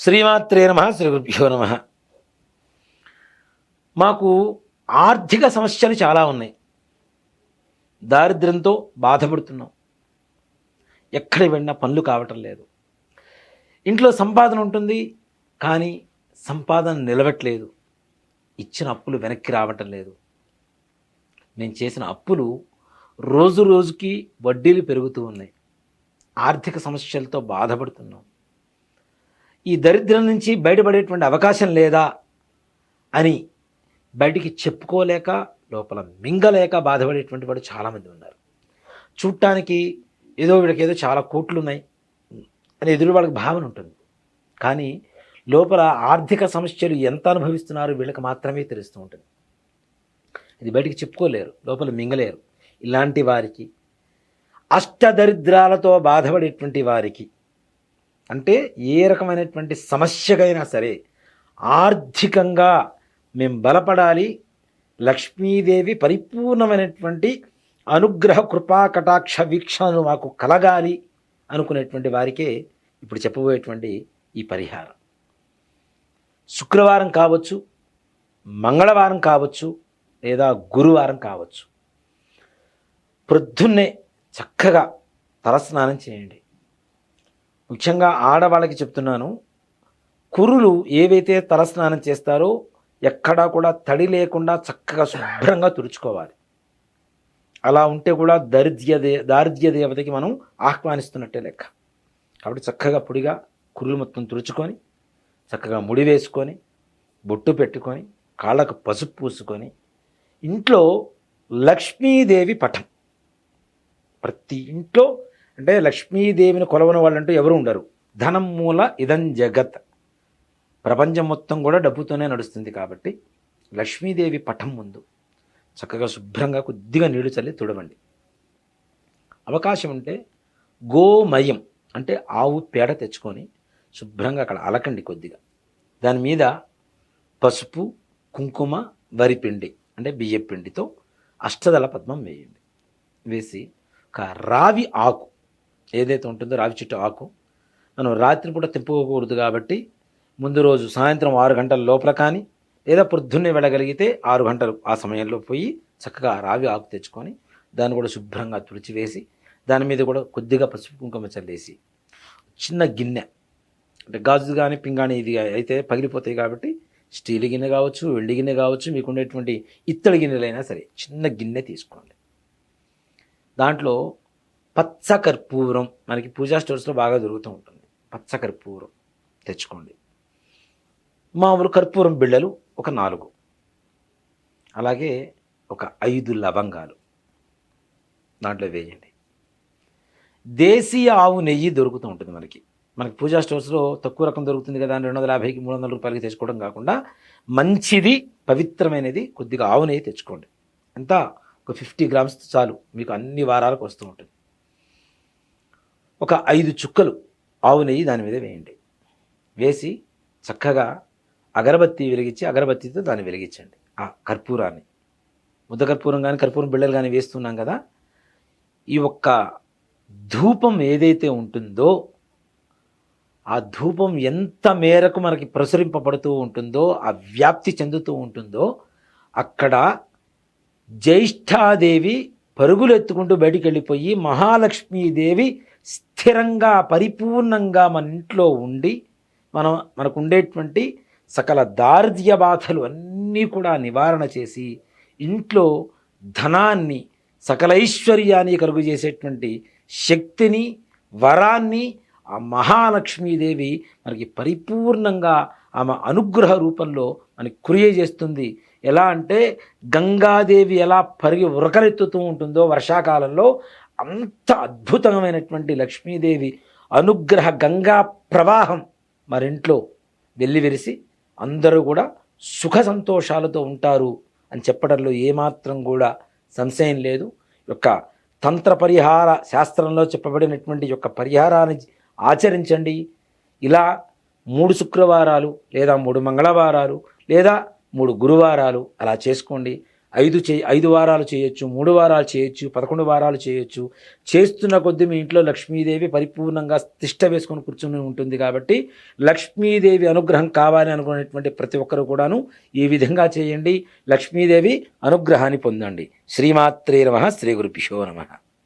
శ్రీమాత్రే నమ శ్రీ గురుభ్యో నమ. మాకు ఆర్థిక సమస్యలు చాలా ఉన్నాయి. దారిద్ర్యంతో బాధపడుతున్నాం. ఎక్కడ వెళ్ళినా పనులు కావటం లేదు. ఇంట్లో సంపాదన ఉంటుంది కానీ సంపాదన నిలవట్లేదు. ఇచ్చిన అప్పులు వెనక్కి రావటం లేదు. నేను చేసిన అప్పులు రోజు రోజుకి వడ్డీలు పెరుగుతూ ఉన్నాయి. ఆర్థిక సమస్యలతో బాధపడుతున్నాం. ఈ దరిద్రం నుంచి బయటపడేటువంటి అవకాశం లేదా అని బయటికి చెప్పుకోలేక లోపల మింగలేక బాధపడేటువంటి వాడు చాలామంది ఉన్నారు. చూడటానికి ఏదో వీళ్ళకి ఏదో చాలా కోట్లు ఉన్నాయి అని ఎదురు వాళ్ళకి భావన ఉంటుంది. కానీ లోపల ఆర్థిక సమస్యలు ఎంత అనుభవిస్తున్నారో వీళ్ళకి మాత్రమే తెలుస్తూ ఉంటుంది. ఇది బయటికి చెప్పుకోలేరు లోపల మింగలేరు. ఇలాంటి వారికి అష్టదరిద్రాలతో బాధపడేటువంటి వారికి అంటే ఏ రకమైనటువంటి సమస్యకైనా సరే ఆర్థికంగా మేము బలపడాలి లక్ష్మీదేవి పరిపూర్ణమైనటువంటి అనుగ్రహ కృపా కటాక్ష వీక్షణలు మాకు కలగాలి అనుకునేటువంటి వారికే ఇప్పుడు చెప్పబోయేటువంటి ఈ పరిహారం. శుక్రవారం కావచ్చు మంగళవారం కావచ్చు లేదా గురువారం కావచ్చు. ప్రొద్దున్నే చక్కగా తలస్నానం చేయండి. ముఖ్యంగా ఆడవాళ్ళకి చెప్తున్నాను కురులు ఏవైతే తలస్నానం చేస్తారో ఎక్కడా కూడా తడి లేకుండా చక్కగా శుభ్రంగా తుడుచుకోవాలి. అలా ఉంటే కూడా దరిద్ర్య దే దారిద్ర్య దేవతకి మనం ఆహ్వానిస్తున్నట్టే లెక్క. కాబట్టి చక్కగా పొడిగా కురులు మొత్తం తుడుచుకొని చక్కగా ముడి వేసుకొని బొట్టు పెట్టుకొని కాళ్ళకు పసుపు పూసుకొని ఇంట్లో లక్ష్మీదేవి పటం ప్రతి ఇంట్లో అంటే లక్ష్మీదేవిని కొలవని వాళ్ళంటూ ఎవరు ఉండరు. ధనం మూల ఇదం జగత్. ప్రపంచం మొత్తం కూడా డబ్బుతోనే నడుస్తుంది కాబట్టి లక్ష్మీదేవి పటం ముందు చక్కగా శుభ్రంగా కొద్దిగా నీళ్ళు చల్లి తుడవండి. అవకాశం ఉంటే గోమయం అంటే ఆవు పేడ తెచ్చుకొని శుభ్రంగా అక్కడ అలకండి కొద్దిగా. దాని మీద పసుపు కుంకుమ వరిపిండి అంటే బియ్యపిండితో అష్టదల అష్టదళ పద్మం వేయండి. వేసి ఒక రావి ఆకు ఏదైతే ఉంటుందో రావి చెట్టు ఆకు మనం రాత్రిపూట తెంపుకోకూడదు కాబట్టి ముందు రోజు సాయంత్రం ఆరు గంటల లోపల కానీ లేదా పొద్దున్నే వెళ్ళగలిగితే ఆరు గంటలు ఆ సమయంలో పోయి చక్కగా రావి ఆకు తెచ్చుకొని దాన్ని కూడా శుభ్రంగా తుడిచివేసి దాని మీద కూడా కొద్దిగా పసుపు కుంకుమ చల్లేసి చిన్న గిన్నె అంటే గాజు కానీ పింగాణి ఇది అయితే పగిలిపోతాయి కాబట్టి స్టీల్ గిన్నె కావచ్చు వెండి గిన్నె కావచ్చు మీకు ఉండేటువంటి ఇత్తడి గిన్నెలైనా సరే చిన్న గిన్నె తీసుకోండి. దాంట్లో పచ్చ కర్పూరం మనకి పూజా స్టోర్స్లో బాగా దొరుకుతూ ఉంటుంది. పచ్చ కర్పూరం తెచ్చుకోండి. మామూలు కర్పూరం బిళ్ళలు ఒక నాలుగు. అలాగే ఒక ఐదు లవంగాలు దాంట్లో వేయండి. దేశీయ ఆవు నెయ్యి దొరుకుతూ ఉంటుంది మనకి. మనకి పూజా స్టోర్స్లో తక్కువ రకం దొరుకుతుంది కదా రెండు వందల యాభైకి మూడు వందల రూపాయలకి తెచ్చుకోవడం కాకుండా మంచిది పవిత్రమైనది కొద్దిగా ఆవు నెయ్యి తెచ్చుకోండి. ఎంత? ఒక ఫిఫ్టీ గ్రామ్స్ చాలు. మీకు అన్ని వారాలకు వస్తూ ఉంటుంది. ఒక ఐదు చుక్కలు ఆవు నెయ్యి దాని మీద వేయండి. వేసి చక్కగా అగరబత్తి వెలిగించి అగరబత్తితో దాన్ని వెలిగించండి. ఆ కర్పూరాన్ని. ముద్ద కర్పూరం కానీ కర్పూరం బిళ్ళలు కానీ వేస్తున్నాం కదా ఈ ఒక్క ధూపం ఏదైతే ఉంటుందో ఆ ధూపం ఎంత మేరకు మనకి ప్రసరింపబడుతూ ఉంటుందో ఆ వ్యాప్తి చెందుతూ ఉంటుందో అక్కడ జ్యేష్ఠాదేవి పరుగులు ఎత్తుకుంటూ బయటికి వెళ్ళిపోయి మహాలక్ష్మీదేవి స్థిరంగా పరిపూర్ణంగా మన ఇంట్లో ఉండి మనం మనకు ఉండేటువంటి సకల దారిద్ర్య బాధలు అన్నీ కూడా నివారణ చేసి ఇంట్లో ధనాన్ని సకల ఐశ్వర్యాన్ని కలుగు చేసేటువంటి శక్తిని వరాన్ని ఆ మహాలక్ష్మీదేవి మనకి పరిపూర్ణంగా ఆమె అనుగ్రహ రూపంలో మనకి క్రియ చేస్తుంది ఎలా అంటే గంగాదేవి ఎలా పరిగి ఉరకలెత్తుతూ ఉంటుందో వర్షాకాలంలో అంత అద్భుతమైనటువంటి లక్ష్మీదేవి అనుగ్రహ గంగా ప్రవాహం మరింట్లో వెల్లివిరిసి అందరూ కూడా సుఖ సంతోషాలతో ఉంటారు అని చెప్పడంలో ఏమాత్రం కూడా సంశయం లేదు. యొక్క తంత్ర పరిహార శాస్త్రంలో చెప్పబడినటువంటి యొక్క పరిహారాన్ని ఆచరించండి. ఇలా మూడు శుక్రవారాలు లేదా మూడు మంగళవారాలు లేదా మూడు గురువారాలు అలా చేసుకోండి. ఐదు చే ఐదు వారాలు చేయొచ్చు మూడు వారాలు చేయొచ్చు పదకొండు వారాలు చేయొచ్చు. చేస్తున్న కొద్దీ మీ ఇంట్లో లక్ష్మీదేవి పరిపూర్ణంగా తిష్ట వేసుకొని కూర్చుని ఉంటుంది కాబట్టి లక్ష్మీదేవి అనుగ్రహం కావాలి అనుకునేటువంటి ప్రతి ఒక్కరు కూడాను ఈ విధంగా చేయండి. లక్ష్మీదేవి అనుగ్రహాన్ని పొందండి. శ్రీమాత్రే నమ. శ్రీ గురుపిషో నమ.